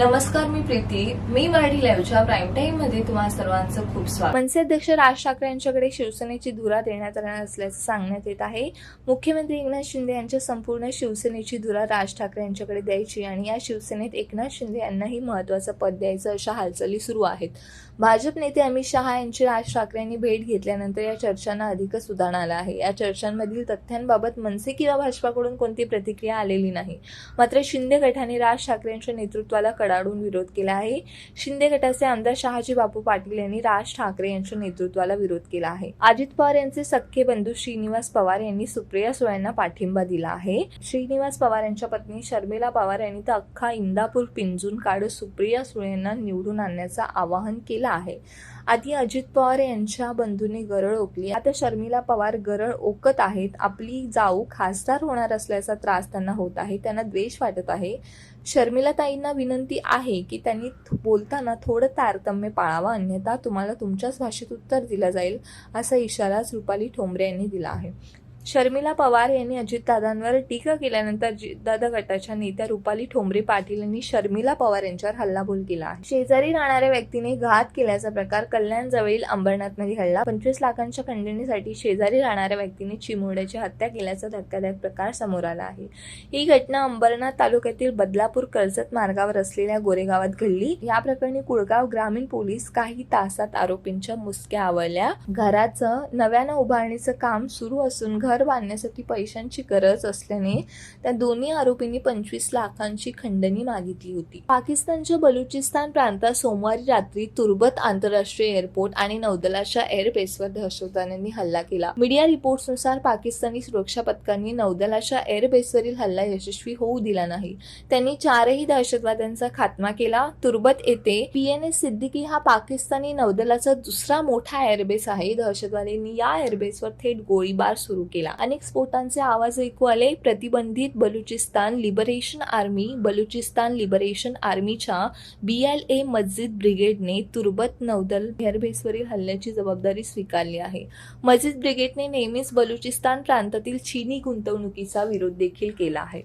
नमस्कार मी प्रीती. मी मराठी लाईव्हच्या प्राईम टाईममध्ये तुम्हा सर्वांचं खूप स्वागत. मनसे अध्यक्ष राज ठाकरे यांच्याकडे शिवसेनेची धुरा देण्यात येणार असल्याचं सांगण्यात येत आहे. मुख्यमंत्री एकनाथ शिंदे यांच्या संपूर्ण शिवसेनेची धुरा राज ठाकरे यांच्याकडे द्यायची आणि या शिवसेनेत एकनाथ शिंदे यांनाही महत्वाचं पद द्यायचं अशा हालचाली सुरू आहेत. भाजप नेते अमित शहा यांची राज ठाकरे यांनी भेट घेतल्यानंतर या चर्चांना अधिकच उदाहरण आलं आहे. या चर्चांमधील तथ्यांबाबत मनसे किंवा भाजपाकडून कोणती प्रतिक्रिया आलेली नाही. मात्र शिंदे गटाने राज ठाकरे यांच्या नेतृत्वाला कडाडून विरोध केला आहे. शिंदे गटाचे आमदार शहाजी बापू पाटील यांनी राज ठाकरे यांच्या नेतृत्वाला विरोध केला आहे. अजित पवार यांचे सख्खे बंधू श्रीनिवास पवार यांनी सुप्रिया सुळे यांना पाठिंबा दिला आहे. श्रीनिवास पवार यांच्या पत्नी शर्मिला पवार यांनी तर अख्खा इंदापूर पिंजून काढत सुप्रिया सुळे यांना निवडून आणण्याचं आवाहन केलं आहे. आधी अजित पवार यांच्या बंधूंनी गरळ ओकली आता शर्मिला पवार गरळ ओकत आहेत. आपली जाऊ खासदार होणार असल्याचा त्रास त्यांना होत आहे त्यांना द्वेष वाटत आहे. शर्मिला ताईंना विनंती आहे की त्यांनी बोलताना थोडं तारतम्य पाळावं अन्यथा तुम्हाला तुमच्याच भाषेत उत्तर दिलं जाईल असा इशाराच रुपाली ठोंबरे यांनी दिला आहे. शर्मिला पवार यांनी अजितदादांवर टीका केल्यानंतर दादा गटाच्या नेत्या रुपाली ठोंबरे पाटील यांनी शर्मिला पवार यांच्यावर हल्लाबोल केला. शेजारी राहणाऱ्या व्यक्तीने घात केल्याचा प्रकार कल्याण जवळील अंबरनाथमध्ये घडला. पंचवीस लाखांच्या खंडणीसाठी शेजारी राहणाऱ्या व्यक्तीने चिमुरड्याची हत्या केल्याचा धक्कादायक प्रकार समोर आला आहे. ही घटना अंबरनाथ तालुक्यातील बदलापूर कर्जत मार्गावर असलेल्या गोरेगावात घडली. या प्रकरणी कुळगाव ग्रामीण पोलीस काही तासात आरोपींच्या मुसक्या आवळल्या. घराचं नव्यानं उभारणीचं काम सुरू असून घर बांधण्यासाठी पैशांची गरज असल्याने त्या दोन्ही आरोपींनी पंचवीस लाखांची खंडणी मागितली होती. पाकिस्तानच्या बलुचिस्तान प्रांतात सोमवारी रात्री तुर्बत आंतरराष्ट्रीय एअरपोर्ट आणि नौदलाच्या एअरबेसवर दहशतवाद्यांनी हल्ला केला. मीडिया रिपोर्ट्सनुसार पाकिस्तानी सुरक्षा पथकांनी नौदलाच्या एअरबेसवरील हल्ला यशस्वी होऊ दिला नाही. त्यांनी चारही दहशतवाद्यांचा खात्मा केला. तुर्बत येथे पीएनएस सिद्दीकी हा पाकिस्तानी नौदलाचा दुसरा मोठा एअरबेस आहे. दहशतवाद्यांनी या एअरबेसवर थेट गोळीबार सुरू केला. अनेक स्फोटांचे आवाज ऐकू आले. प्रतिबंधित Balochistan Liberation Army Balochistan Liberation आर्मीच्या बीएलए मस्जिद ब्रिगेडने तुर्बत नौदल एअरबेसवरील हल्ल्याची जबाबदारी स्वीकारली आहे. मस्जिद ब्रिगेडने नेहमीच बलुचिस्तान प्रांतातील चीनी गुंतवणुकीचा विरोध देखील केला आहे.